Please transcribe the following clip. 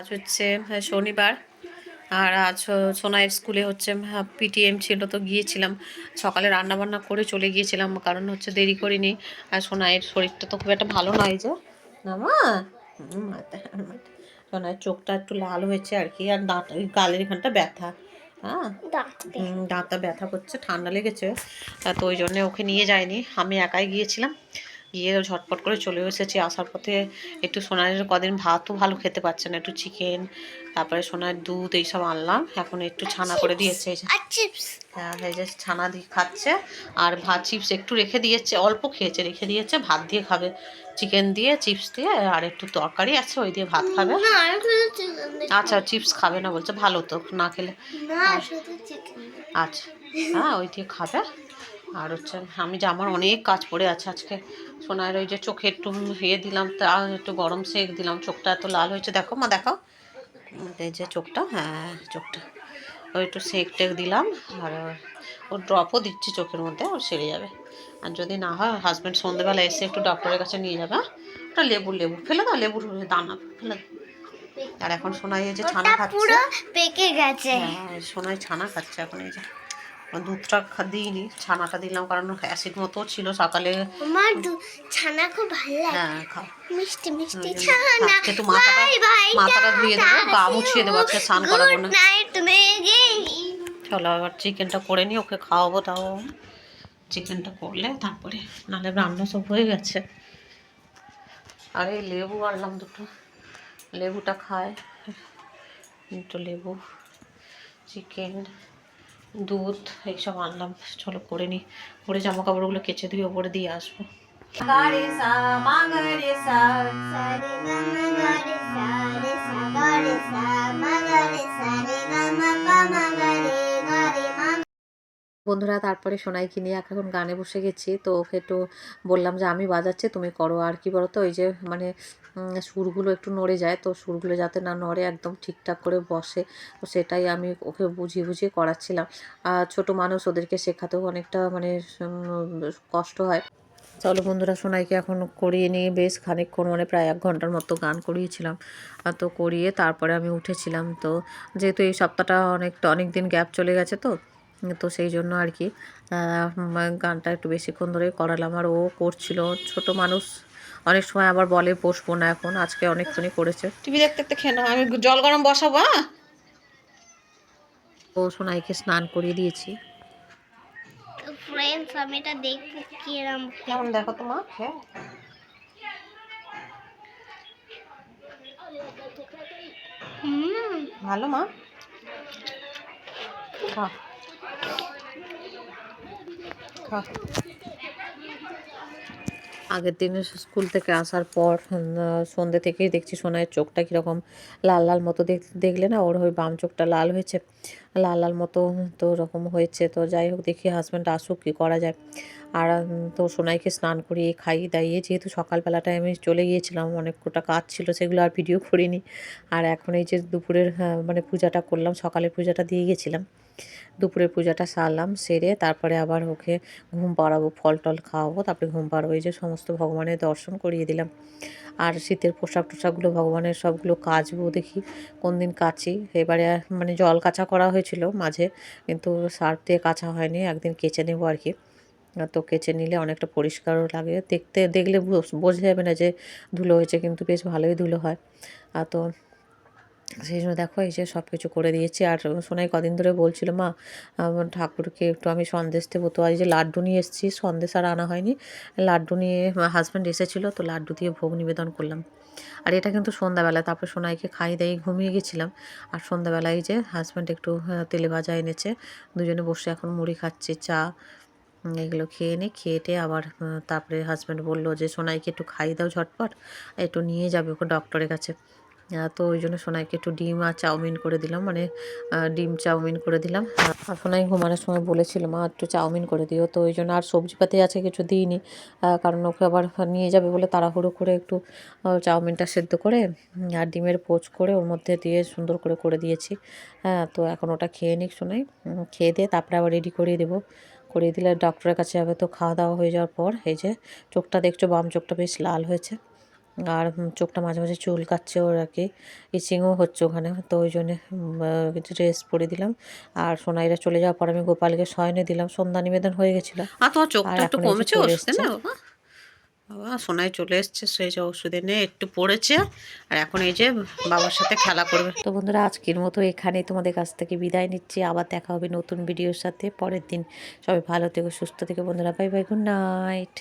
আজ হচ্ছে হ্যাঁ, শনিবার। আর আজ সোনাইয়ের স্কুলে হচ্ছে পিটিএম ছিল তো গিয়েছিলাম। সকালে রান্না বান্না করে চলে গিয়েছিলাম কারণ হচ্ছে দেরি করিনি। আর সোনাইয়ের শরীরটা তো খুব একটা ভালো নয় যে। মা? মাথা-। সোনাইয়ের চোখটা একটু লাল হয়েছে আর কি আর দাঁত গালের এখানটা ব্যথা হ্যাঁ? দাঁতটা ব্যথা করছে ঠান্ডা লেগেছে। তা তো ওই জন্যে ওকে নিয়ে যায়নি আমি একাই গিয়েছিলাম। গিয়ে ঝটপট করে চলে এসেছি। আসার পথে একটু সোনার কদিন ভাতও ভালো খেতে পারছে না একটু চিকেন তারপরে সোনার দুধ এইসব আনলাম। এখন একটু ছানা করে দিয়েছে। হ্যাঁ এই যে ছানা দিয়ে খাচ্ছে। আর ভাত চিপস একটু রেখে দিয়েছে অল্প খেয়েছে রেখে দিয়েছে ভাত দিয়ে খাবে। চিকেন দিয়ে চিপস দিয়ে আর একটু তরকারি আছে ওই দিয়ে ভাত খাবে। আচ্ছা চিপস খাবে না বলছে ভালো তো না খেলে। আচ্ছা হ্যাঁ ওই দিয়ে খাবে। আর হচ্ছে আমি যে আমার অনেক কাজ পড়ে আছে আজকে সোনার ওই যে চোখে একটু ইয়ে দিলাম তা একটু গরম সেক দিলাম চোখটা এত লাল হয়েছে। দেখো মা দেখো এই যে চোখটা হ্যাঁ চোখটা। ওই একটু সেক টেক দিলাম আর ও ড্রপও দিচ্ছি চোখের মধ্যে ওর সেরে যাবে। আর যদি না হয় হাজব্যান্ড সন্ধ্যেবেলা এসে একটু ডক্টরের কাছে নিয়ে যাবে হ্যাঁ? ওটা লেবু লেবু ফেলে দাও লেবুর দানা ফেলে দাও। আর এখন সোনাই এই যে ছানা খাচ্ছে। পেকে গেছে। হ্যাঁ সোনাই ছানা খাচ্ছে এখন এই যে। দুধটা খা- দিইনি ছানাটা দিলাম কারণ অ্যাসিড মতো ছিল সকালে আমার ছানা খুব ভালো লাগে। হ্যাঁ খা মিষ্টি মিষ্টি ছানা। একটু মাথাটা মাথাটা ধুয়ে দেবো গা মুছিয়ে দেবো আজকে স্নান করাবো না। চলো আবার চিকেনটা করে নিই ওকে খাওয়াবো তাও। চিকেনটা করলে তারপরে নাহলে রান্না সব হয়ে গেছে। আর এই লেবু আনলাম দুটো। লেবুটা খায়। দুটো লেবু চিকেন। দুধ, এইসব আনলাম। চলো করে নি। করে জামা কাপড়গুলো কেচে ধুয়ে ওপরে দিয়ে আসব। সারে বন্ধুরা, তারপরে সোনাইকে নিয়ে এখন গানে বসে গেছি। তো ওকে একটু বললাম যে, আমি বাজাচ্ছি, তুমি করো। আর কি বলো তো ওই যে মানে সুরগুলো একটু নড়ে যায়। তো সুরগুলো যাতে না নড়ে, একদম ঠিকঠাক করে বসে। তো সেটাই আমি ওকে বুঝিয়ে বুঝিয়ে করাচ্ছিলাম। আর ছোটো মানুষ ওদেরকে শেখাতেও অনেকটা মানে কষ্ট হয়। চলো বন্ধুরা, সোনাইকে এখন করিয়ে নিয়ে বেশ খানিকক্ষণ মানে প্রায় এক ঘণ্টার মতো গান করিয়েছিলাম। তো করিয়ে তারপরে আমি উঠেছিলাম। তো যেহেতু এই সপ্তাহটা অনেকটা অনেক দিন গ্যাপ চলে গেছে তো তো সেই জন্য আর কি গানটা একটু বেশিক্ষণ ধরে করালাম। আর ও করছিল ছোট মানুষ অনেক সময় আবার বলে বসবো না এখন আজকে অনেকক্ষণই করেছে। টিভি দেখতে দেখতে খেয়ে নাও আমি জল গরম বসাবো হ্যাঁ ও সোনাইকে স্নান করিয়ে দিয়েছি। ফ্রেন্ডস আমি এটা দেখব কিরম কেমন দেখো তো মা খেয়ে। হুম। ভালো মা। খা। আগের দিনে স্কুল থেকে আসার পর সন্ধ্যে থেকেই দেখছি সোনাইয়ের চোখটা কীরকম লাল লাল মতো দেখ- দেখলে না ওর ওই বাম চোখটা লাল হয়েছে। লাল লাল মতো তো ওরকম হয়েছে। তো যাই হোক দেখি হাজব্যান্ড আসুক কী করা যায়। আর তো সোনাইকে স্নান করিয়ে খাইয়ে দাইয়ে যেহেতু সকালবেলাটায় আমি চলে গিয়েছিলাম অনেক কটা কাজ ছিল সেগুলো আর ভিডিও করিনি। আর এখন এই যে দুপুরের হ্যাঁ, মানে পূজাটা করলাম সকালের পূজাটা দিয়ে গেছিলাম। দুপুরের পূজাটা সারলাম, সেরে তারপরে আবার ওকে ঘুম পাড়াবো, ফল টল খাওয়াবো, তারপরে ঘুম পাড়াবো। এই যে সমস্ত ভগবানের দর্শন করিয়ে দিলাম। আর শীতের পোশাক টোশাকগুলো, ভগবানের সবগুলো কাচবো দেখি, কোন দিন কাচি। এবারে মানে জল কাচা করা হয়েছিল মাঝে, কিন্তু সার্ফ দিয়ে কাচা হয়নি, একদিন কেচে নেব আর কি। তো কেচে নিলে অনেকটা পরিষ্কারও লাগে। দেখতে, দেখলে বোঝা যাবে না যে ধুলো হয়েছে, কিন্তু বেশ ভালোই ধুলো হয়। আর তো সেই জন্য দেখো এই যে সব কিছু করে দিয়েছি। আর সোনাই কদিন ধরে বলছিল, মা ঠাকুরকে একটু আমি সন্দেশ দেবো। তো আজ যে লাড্ডু নিয়ে এসেছি, সন্দেশ আর আনা হয়নি। লাড্ডু নিয়ে হাজব্যান্ড এসেছিল, তো লাড্ডু দিয়ে ভোগ নিবেদন করলাম। আর এটা কিন্তু সন্ধ্যাবেলা, তারপর সোনাইকে খাই দাই ঘুমিয়ে গেছিলাম। আর সন্ধ্যাবেলায় যে হাজব্যান্ড একটু তেলে ভাজা এনেছে। দুজনে বসে এখন মুড়ি খাচ্ছি, চা এগুলো খেয়ে নে খেয়েটে আবার তারপরে হাজব্যান্ড বলল যে, সোনাইকে একটু খাই দাও ঝটপট, একটু নিয়ে যাবে ওকে ডক্টরের কাছে। তো ওই জন্য সোনাইকে একটু ডিম আর চাউমিন করে দিলাম মানে ডিম চাউমিন করে দিলাম। আর সোনাই ঘুমানোর সময় বলেছিল মা একটু চাউমিন করে দিও। তো ওই জন্য আর সবজিপাতি আছে কিছু দিইনি। কারণ ওকে আবার নিয়ে যাবে বলে তাড়াহুড়ো করে একটু চাউমিনটা সেদ্ধ করে আর ডিমের পোচ করে ওর মধ্যে দিয়ে সুন্দর করে করে দিয়েছি। হ্যাঁ তো এখন ওটা খেয়ে নিক উম, খেয়ে দিয়ে তারপরে আবার রেডি করিয়ে দেবো। করিয়ে দিলে ডক্টরের কাছে যাবে তো খাওয়া দাওয়া হয়ে যাওয়ার পর এই যে চোখটা দেখছ বাম চোখটা বেশ লাল হয়েছে। আর চোখটা মাঝে মাঝে চুল কাচ্ছে ওর আর কি। ইচিংও হচ্ছে ওখানে তো ওই জন্যে ড্রেস পরে দিলাম। আর সোনাইরা চলে যাওয়ার পর আমি গোপালকে শয়নে দিলাম সন্ধ্যা নিবেদন হয়ে গেছিল। আর তোমার চোখটা একটু কমেছে বাবা? সোনায় চলে এসছে সেই যে ওষুধ এনে একটু পড়েছে। আর এখন এই যে বাবার সাথে খেলা করবে। তো বন্ধুরা আজকের মতো এখানেই তোমাদের কাছ থেকে বিদায় নিচ্ছি। আবার দেখা হবে নতুন ভিডিওর সাথে। পরের দিন সবাই ভালো থেকো সুস্থ থেকো বন্ধুরা। Bye bye good night.